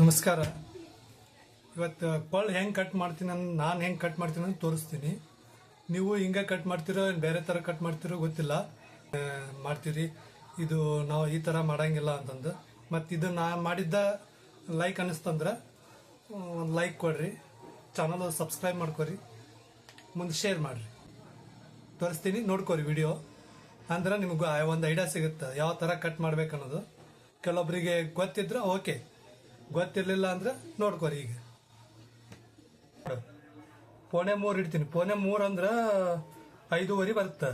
ನಮಸ್ಕಾರ. ಇವತ್ತು ಪಳ್ ಹೆಂಗೆ ಕಟ್ ಮಾಡ್ತೀನಿ ಅಂತ ನಾನು ಹೆಂಗೆ ಕಟ್ ಮಾಡ್ತೀನಿ ಅಂತ ತೋರಿಸ್ತೀನಿ. ನೀವು ಹಿಂಗೆ ಕಟ್ ಮಾಡ್ತಿರೋ ಬೇರೆ ಥರ ಕಟ್ ಮಾಡ್ತಿರೋ ಗೊತ್ತಿಲ್ಲ. ಮಾಡ್ತೀರಿ. ಇದು ನಾವು ಈ ಥರ ಮಾಡೋಂಗಿಲ್ಲ ಅಂತಂದು. ಮತ್ತು ಇದು ನಾ ಮಾಡಿದ್ದ ಲೈಕ್ ಅನ್ನಿಸ್ತಂದ್ರೆ ಒಂದು ಲೈಕ್ ಕೊಡ್ರಿ. ಚಾನಲ್ ಸಬ್ಸ್ಕ್ರೈಬ್ ಮಾಡ್ಕೊರಿ. ಮುಂದೆ ಶೇರ್ ಮಾಡಿರಿ. ತೋರಿಸ್ತೀನಿ, ನೋಡ್ಕೊರಿ ವಿಡಿಯೋ ಅಂದ್ರೆ ನಿಮಗೆ ಒಂದು ಐಡಿಯಾ ಸಿಗುತ್ತೆ. ಯಾವ ಥರ ಕಟ್ ಮಾಡ್ಬೇಕು ಅನ್ನೋದು ಕೆಲವೊಬ್ಬರಿಗೆ ಗೊತ್ತಿದ್ರೆ ಓಕೆ ಗೊತ್ತಿರಲಿಲ್ಲ ಅಂದ್ರೆ ನೋಡ್ಕೋರಿ ಈಗ. ಪೋಣೆ ಮೂರು ಇಡ್ತೀನಿ. ಪೋಣೆ ಮೂರು ಅಂದ್ರೆ ಐದೂವರೆ ಬರುತ್ತೆ.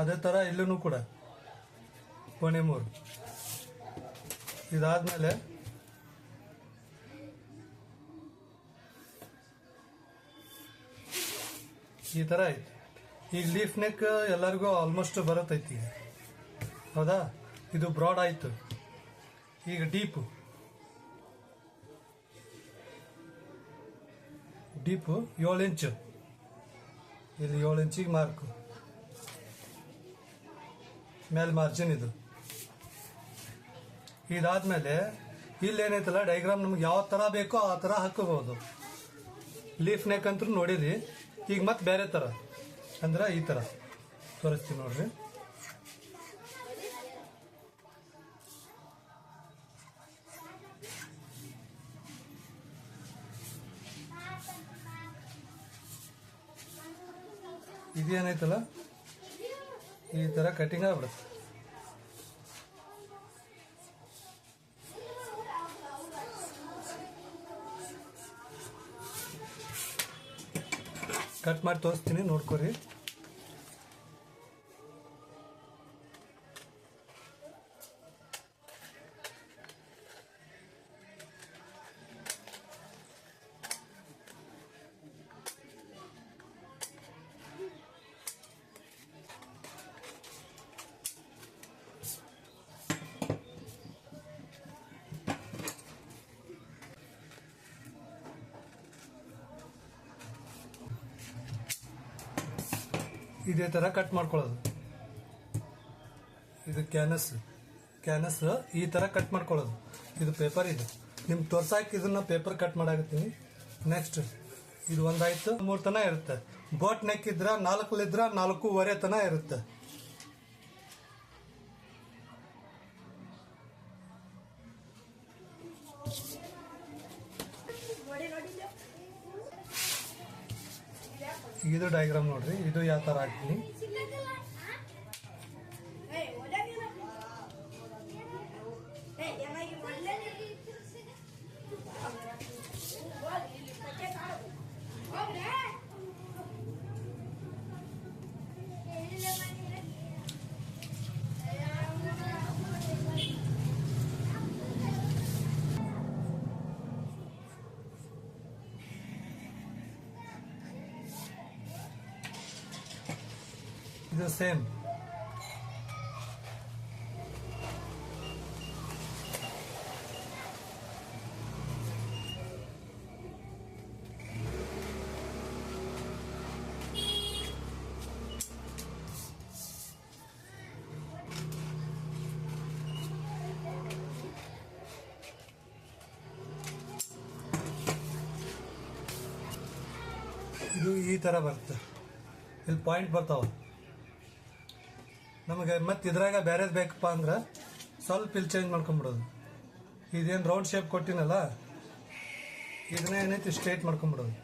ಅದೇ ಥರ ಇಲ್ಲೂ ಕೂಡ. ಪೋಣೆ ಮೂರು. ಇದಾದ್ಮೇಲೆ ಈ ಥರ ಐತಿ ಈಗ ಲೀಫ್ ನೆಕ್ ಎಲ್ಲರಿಗೂ ಆಲ್ಮೋಸ್ಟ್ ಬರುತ್ತೈತಿ ಹೌದಾ? ಇದು ಬ್ರಾಡ್ ಆಯ್ತು. ಈಗ ಡೀಪು. ಡೀಪು ಏಳು ಇಂಚು. ಇಲ್ಲಿ ಏಳು ಇಂಚಿಗೆ ಮಾರ್ಕು ಮೇಲೆ ಮಾರ್ಜಿನ್ ಇದು. ಇದಾದ್ಮೇಲೆ ಇಲ್ಲೇನೈತಲ್ಲ ಡೈಗ್ರಾಮ್ ನಮ್ಗೆ ಯಾವ ಥರ ಬೇಕೋ ಆ ಥರ ಹಾಕಬಹುದು. ಲೀಫ್ ನೆಕ್ ಅಂತೂ ನೋಡಿರಿ. ಈಗ ಮತ್ತೆ ಬೇರೆ ಥರ ಅಂದ್ರೆ ಈ ಥರ ತೋರಿಸ್ತೀನಿ ನೋಡ್ರಿ. ಇದೇನೈತಲ್ಲ ಈ ಥರ ಕಟಿಂಗ್ ಆಗ್ಬಿಡುತ್ತೆ. ಕಟ್ ಮಾಡಿ ತೋರಿಸ್ತೀನಿ ನೋಡ್ಕೊರಿ. ಇದೇ ಥರ ಕಟ್ ಮಾಡ್ಕೊಳ್ಳೋದು. ಇದು ಕ್ಯಾನಸ್ ಕ್ಯಾನಸ್ ಈ ಥರ ಕಟ್ ಮಾಡ್ಕೊಳ್ಳೋದು. ಇದು ಪೇಪರ್ ಇದು. ನಿಮ್ಗೆ ತೋರ್ಸಕ್ಕೆ ಇದನ್ನ ಪೇಪರ್ ಕಟ್ ಮಾಡಾಕತ್ತೀನಿ. ನೆಕ್ಸ್ಟ್ ಇದು ಒಂದಾಯ್ತು. ಮೂರು ತನ ಇರುತ್ತೆ. ಬೋಟ್ ನೆಕ್ ಇದ್ರ ನಾಲ್ಕಲಿದ್ರ ನಾಲ್ಕೂವರೆ ತನ ಇರುತ್ತೆ. ಇದು ಡಯಾಗ್ರಾಮ್ ನೋಡ್ರಿ. ಇದು ಯಾವ ತರ ಹಾಕ್ತೀನಿ ಇದು ಸೇಮ್ ಇದು ಈ ಥರ ಬರುತ್ತೆ ಇಲ್ಲಿ ಪಾಯಿಂಟ್ ಬರ್ತಾವ ನಮಗೆ ಮತ್ತೆ ಇದ್ರಾಗ ಬೇರೆದು ಬೇಕಪ್ಪ ಅಂದ್ರೆ ಸ್ವಲ್ಪ ಇಲ್ಲಿ ಚೇಂಜ್ ಮಾಡ್ಕೊಂಬಿಡೋದು. ಇದೇನು ರೌಂಡ್ ಶೇಪ್ ಕೊಟ್ಟಿನಲ್ಲ, ಇದನ್ನ ಏನೈತಿ ಸ್ಟ್ರೇಟ್ ಮಾಡ್ಕೊಂಬಿಡೋದು.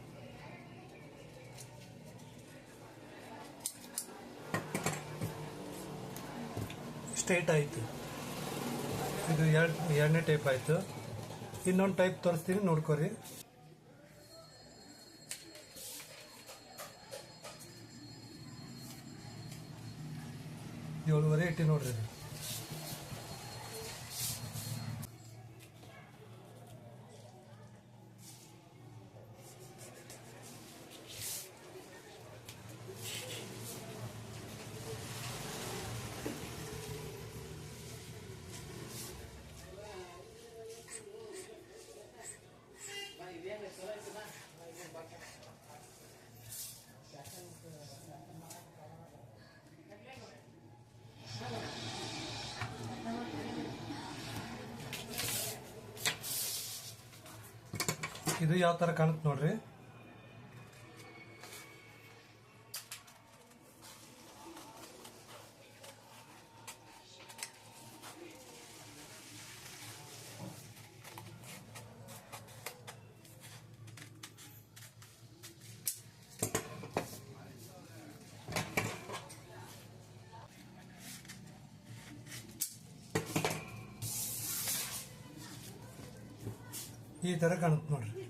ಸ್ಟ್ರೇಟ್ ಆಯಿತು. ಇದು ಎರಡು, ಎರಡನೇ ಟೈಪ್ ಆಯಿತು. ಇನ್ನೊಂದು ಟೈಪ್ ತೋರಿಸ್ತೀನಿ, ನೋಡ್ಕೊರಿ. ಏಳುವರೆ ಇಟ್ಟಿ ನೋಡ್ರಿ ಇದು ಇದು ಯಾವ ತರ ಕಾಣುತ್ತೆ ನೋಡ್ರಿ ಈ ತರ ಕಾಣುತ್ತೆ ನೋಡ್ರಿ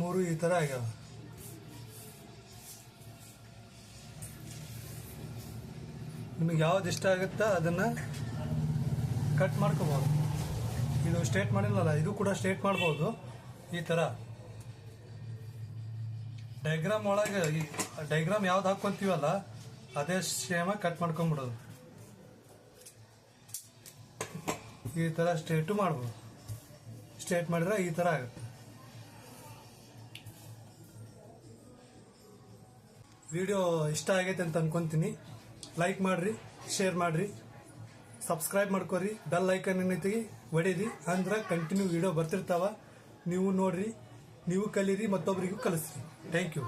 ಮೂರು ಈ ತರ ಆಗ್ಯಾವ. ನಿಮಗೆ ಯಾವ್ದು ಇಷ್ಟ ಆಗುತ್ತಾ ಅದನ್ನ ಕಟ್ ಮಾಡ್ಕೋಬಹುದು ಇದು ಸ್ಟ್ರೇಟ್ ಮಾಡಿಲ್ಲಲ್ಲ, ಇದು ಕೂಡ ಸ್ಟ್ರೇಟ್ ಮಾಡ್ಬೋದು. ಈ ತರ ಡೈಗ್ರಾಮ್ ಒಳಗೆ ಈ ಡೈಗ್ರಾಮ್ ಯಾವ್ದು ಹಾಕೊಂತೀವಲ್ಲ ಅದೇ ಸೇಮ ಕಟ್ ಮಾಡ್ಕೊಂಡ್ಬಿಡೋದು ಈ ತರ ಸ್ಟ್ರೇಟು ಮಾಡ್ಬೋದು. ಸ್ಟ್ರೇಟ್ ಮಾಡಿದ್ರೆ ಈ ತರ ಆಗುತ್ತೆ. ವಿಡಿಯೋ ಇಷ್ಟ ಆಗೈತೆ ಅಂತ ಅನ್ಕೊಂತೀನಿ. ಲೈಕ್ ಮಾಡ್ರಿ ಶೇರ್ ಮಾಡ್ರಿ. ಸಬ್ಸ್ಕ್ರೈಬ್ ಮಾಡ್ಕೊರಿ. ಬೆಲ್ ಐಕನ್ ಏನೈತಿ ಹೊಡೀರಿ ಅಂದ್ರೆ ಕಂಟಿನ್ಯೂ ವಿಡಿಯೋ ಬರ್ತಿರ್ತಾವ. ನೀವು ನೋಡ್ರಿ, ನೀವು ಕಲೀರಿ ಮತ್ತೊಬ್ಬರಿಗೂ ಕಲಿಸ್ರಿ. Thank you